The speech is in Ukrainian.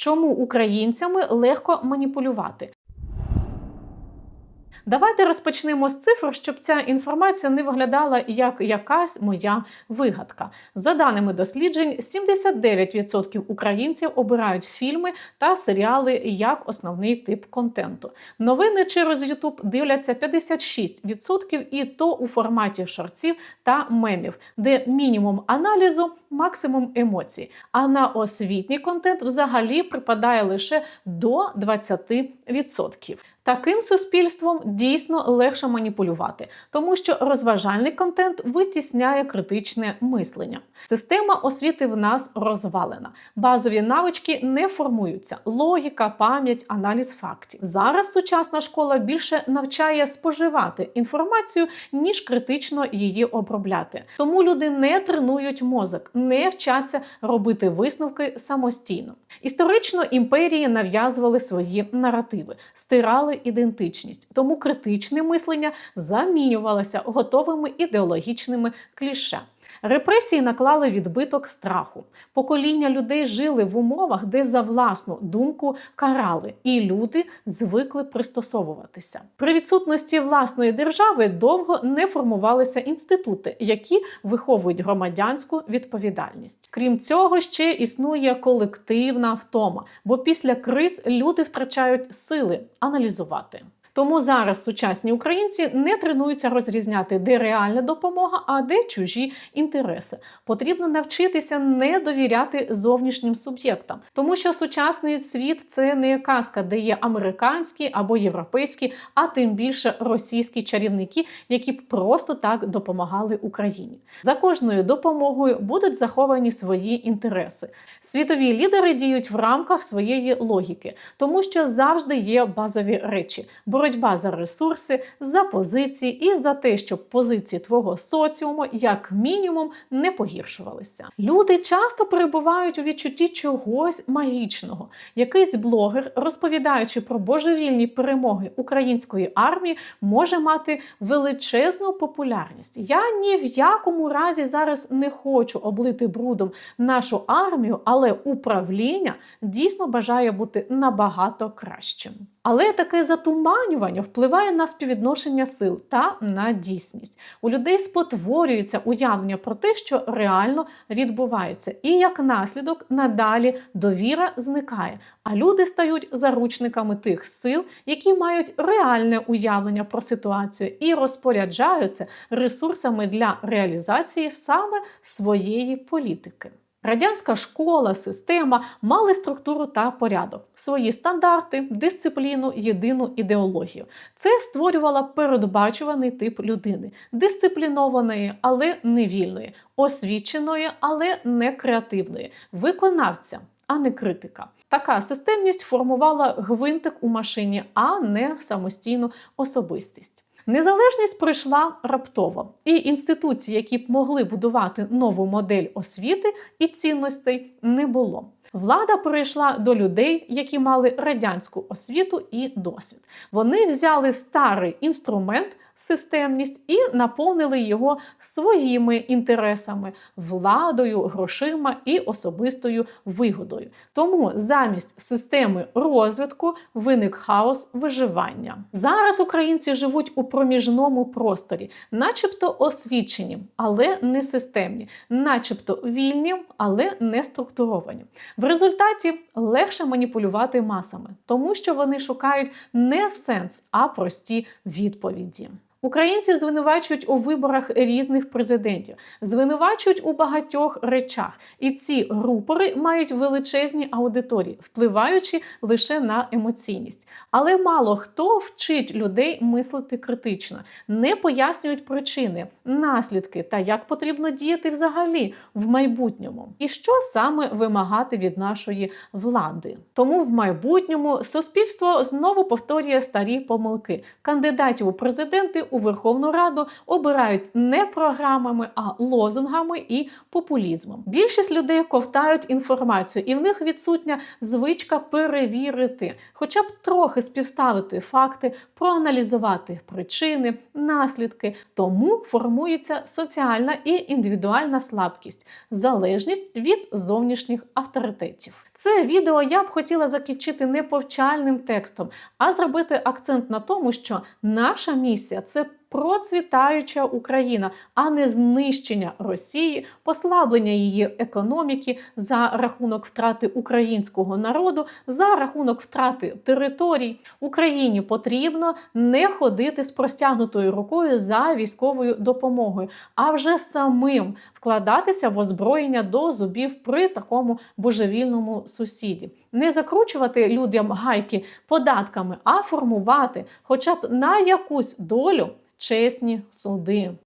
Чому українцями легко маніпулювати? Давайте розпочнемо з цифр, щоб ця інформація не виглядала як якась моя вигадка. За даними досліджень, 79% українців обирають фільми та серіали як основний тип контенту. Новини через YouTube дивляться 56%, і то у форматі шорців та мемів, де мінімум аналізу, максимум емоцій. А на освітній контент взагалі припадає лише до 20%. Таким суспільством дійсно легше маніпулювати, тому що розважальний контент витісняє критичне мислення. Система освіти в нас розвалена. Базові навички не формуються: логіка, пам'ять, аналіз фактів. Зараз сучасна школа більше навчає споживати інформацію, ніж критично її обробляти. Тому люди не тренують мозок, не вчаться робити висновки самостійно. Історично імперії нав'язували свої наративи, стирали ідентичність, тому критичне мислення замінювалося готовими ідеологічними кліше. Репресії наклали відбиток страху. Покоління людей жили в умовах, де за власну думку карали, і люди звикли пристосовуватися. При відсутності власної держави довго не формувалися інститути, які виховують громадянську відповідальність. Крім цього, ще існує колективна втома, бо після криз люди втрачають сили аналізувати. Тому зараз сучасні українці не тренуються розрізняти, де реальна допомога, а де чужі інтереси. Потрібно навчитися не довіряти зовнішнім суб'єктам, тому що сучасний світ це не казка, де є американські або європейські, а тим більше російські чарівники, які б просто так допомагали Україні. За кожною допомогою будуть заховані свої інтереси. Світові лідери діють в рамках своєї логіки, тому що завжди є базові речі боротьба за ресурси, за позиції і за те, щоб позиції твого соціуму як мінімум не погіршувалися. Люди часто перебувають у відчутті чогось магічного. Якийсь блогер, розповідаючи про божевільні перемоги української армії, може мати величезну популярність. Я ні в якому разі зараз не хочу облити брудом нашу армію, але управління дійсно бажає бути набагато кращим. Але таке затуманювання впливає на співвідношення сил та на дійсність. У людей спотворюється уявлення про те, що реально відбувається, і як наслідок надалі довіра зникає. А люди стають заручниками тих сил, які мають реальне уявлення про ситуацію і розпоряджаються ресурсами для реалізації саме своєї політики. Радянська школа, система мали структуру та порядок, свої стандарти, дисципліну, єдину ідеологію. Це створювало передбачуваний тип людини, дисциплінованої, але не вільної, освіченої, але не креативної, виконавця, а не критика. Така системність формувала гвинтик у машині, а не самостійну особистість. Незалежність прийшла раптово, і інституції, які б могли будувати нову модель освіти і цінностей, не було. Влада перейшла до людей, які мали радянську освіту і досвід. Вони взяли старий інструмент. Системність і наповнили його своїми інтересами, владою, грошима і особистою вигодою. Тому замість системи розвитку виник хаос виживання. Зараз українці живуть у проміжному просторі, начебто освічені, але не системні, начебто вільні, але не структуровані. В результаті легше маніпулювати масами, тому що вони шукають не сенс, а прості відповіді. Українців звинувачують у виборах різних президентів, звинувачують у багатьох речах, і ці рупори мають величезні аудиторії, впливаючи лише на емоційність. Але мало хто вчить людей мислити критично, не пояснюють причини, наслідки та як потрібно діяти взагалі в майбутньому, і що саме вимагати від нашої влади. Тому в майбутньому суспільство знову повторює старі помилки кандидатів у президенти у Верховну Раду обирають не програмами, а лозунгами і популізмом. Більшість людей ковтають інформацію, і в них відсутня звичка перевірити, хоча б трохи співставити факти, проаналізувати причини, наслідки. Тому формується соціальна і індивідуальна слабкість, залежність від зовнішніх авторитетів. Це відео я б хотіла закінчити не повчальним текстом, а зробити акцент на тому, що наша місія це процвітаюча Україна, а не знищення Росії, послаблення її економіки за рахунок втрати українського народу, за рахунок втрати територій. Україні потрібно не ходити з простягнутою рукою за військовою допомогою, а вже самим вкладатися в озброєння до зубів при такому божевільному сусіді. Не закручувати людям гайки податками, а формувати хоча б на якусь долю чесні суди.